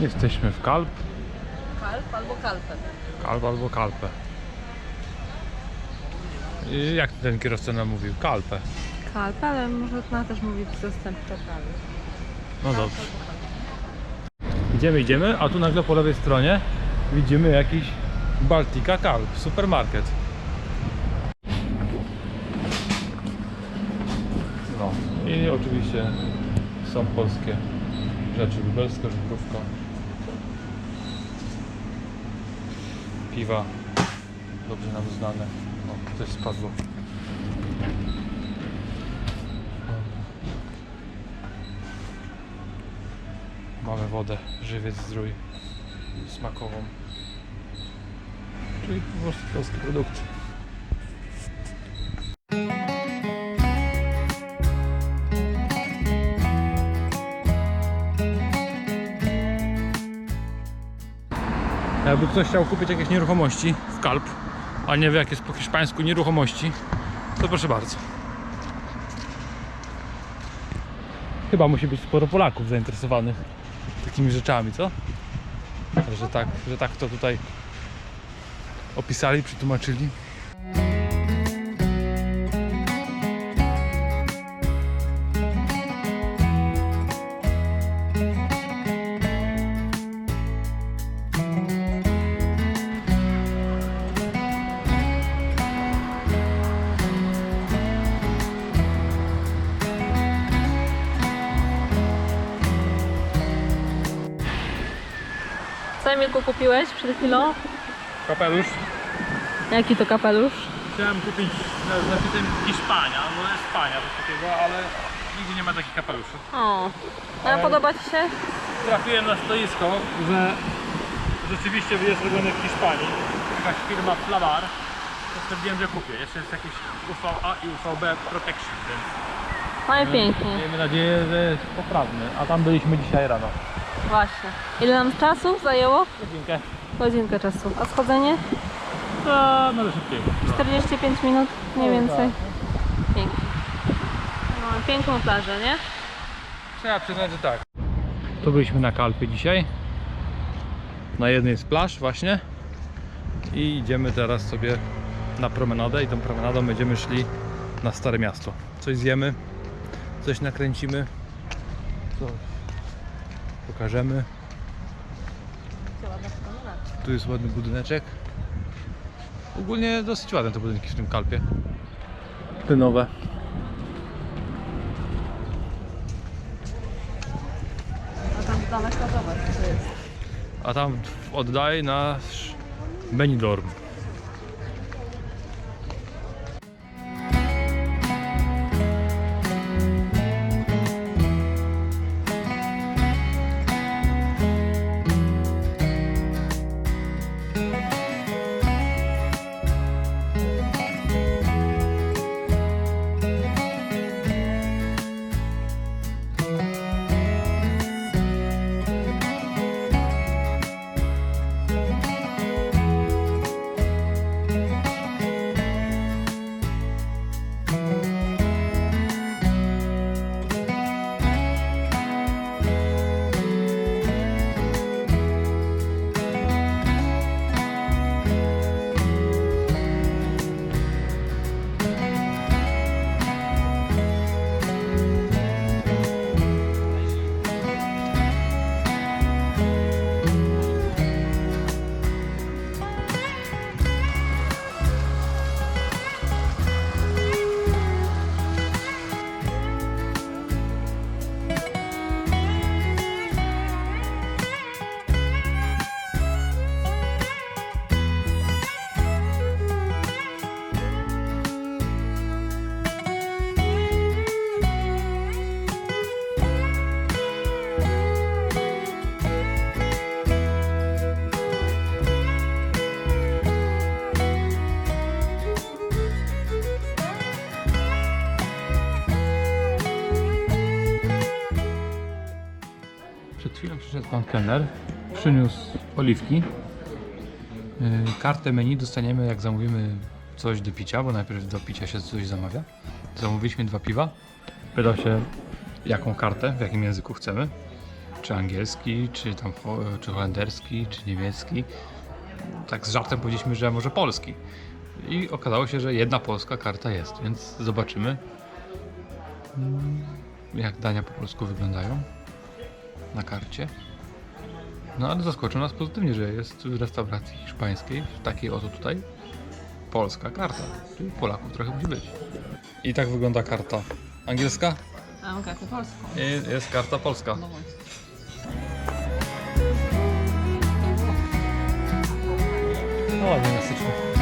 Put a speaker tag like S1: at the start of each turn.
S1: Jesteśmy w Kalp,
S2: Kalp albo kalpę.
S1: Kalp albo Kalpę. I Jak ten kierowca nam mówił? Kalpę.
S2: Kalpę, ale może ona też mówi zastępczo kalp.
S1: No dobrze. Idziemy, idziemy, a tu nagle po lewej stronie widzimy jakiś Baltica Kalp, supermarket. No i oczywiście są polskie rzeczy, lubelska żubrówka, piwa, dobrze nam znane. O, coś spadło. Mamy wodę, żywiec zdrój smakową. Czyli po prostu polskie produkty. Jakby ktoś chciał kupić jakieś nieruchomości w Kalp, a nie wie jak jest po hiszpańsku nieruchomości, to proszę bardzo. Chyba musi być sporo Polaków zainteresowanych takimi rzeczami, co? Że tak, że tak to tutaj opisali, przetłumaczyli.
S2: Co Emilku kupiłeś przed chwilą?
S1: Kapelusz.
S2: Jaki to kapelusz?
S1: Chciałem kupić z napisem Hiszpania, albo Espania, coś takiego, ale nigdzie nie ma takich kapeluszy.
S2: O, a
S1: Ale-
S2: podoba Ci się?
S1: Trafiłem na stoisko, że rzeczywiście jest robione w Hiszpanii. Jakaś firma Flamar. To stwierdziłem, że kupię. Jeszcze jest jakieś UVA i UVB Protection, więc
S2: No i pięknie.
S1: miejmy nadzieję, że jest poprawny. A tam byliśmy dzisiaj rano.
S2: Właśnie. Ile nam czasu zajęło?
S1: Godzinkę.
S2: Godzinkę czasu. A schodzenie?
S1: No, no szybciej.
S2: 45 minut mniej
S1: No,
S2: więcej. Pięknie. No, piękną plażę, nie?
S1: Trzeba przyznać, że tak. Tu byliśmy na Kalpie dzisiaj. Na jednej z plaż właśnie. I idziemy teraz sobie na promenadę i tą promenadą będziemy szli na Stare Miasto. Coś zjemy, coś nakręcimy, coś pokażemy. Tu jest ładny budyneczek. Ogólnie dosyć ładne te budynki w tym Kalpie. Te nowe.
S2: A tam zamek zobacz, co jest.
S1: a tam oddaj nasz Benidorm. Przyszedł pan kelner, przyniósł oliwki. Yy, Kartę menu dostaniemy jak zamówimy coś do picia, bo najpierw do picia się coś zamawia. Zamówiliśmy dwa piwa. Pytał się jaką kartę, w jakim języku chcemy. czy angielski, czy tam czy holenderski, czy niemiecki. Tak z żartem powiedzieliśmy, że może polski. I okazało się, że jedna polska karta jest, więc zobaczymy mm, jak dania po polsku wyglądają na karcie. No ale zaskoczył nas pozytywnie, że jest w restauracji hiszpańskiej, w takiej oto tutaj, polska karta. Czyli Polaków trochę musi być. I tak wygląda karta angielska.
S2: A mam kartę polską.
S1: I jest karta polska.
S2: No właśnie.
S1: No ładnie, klasycznie.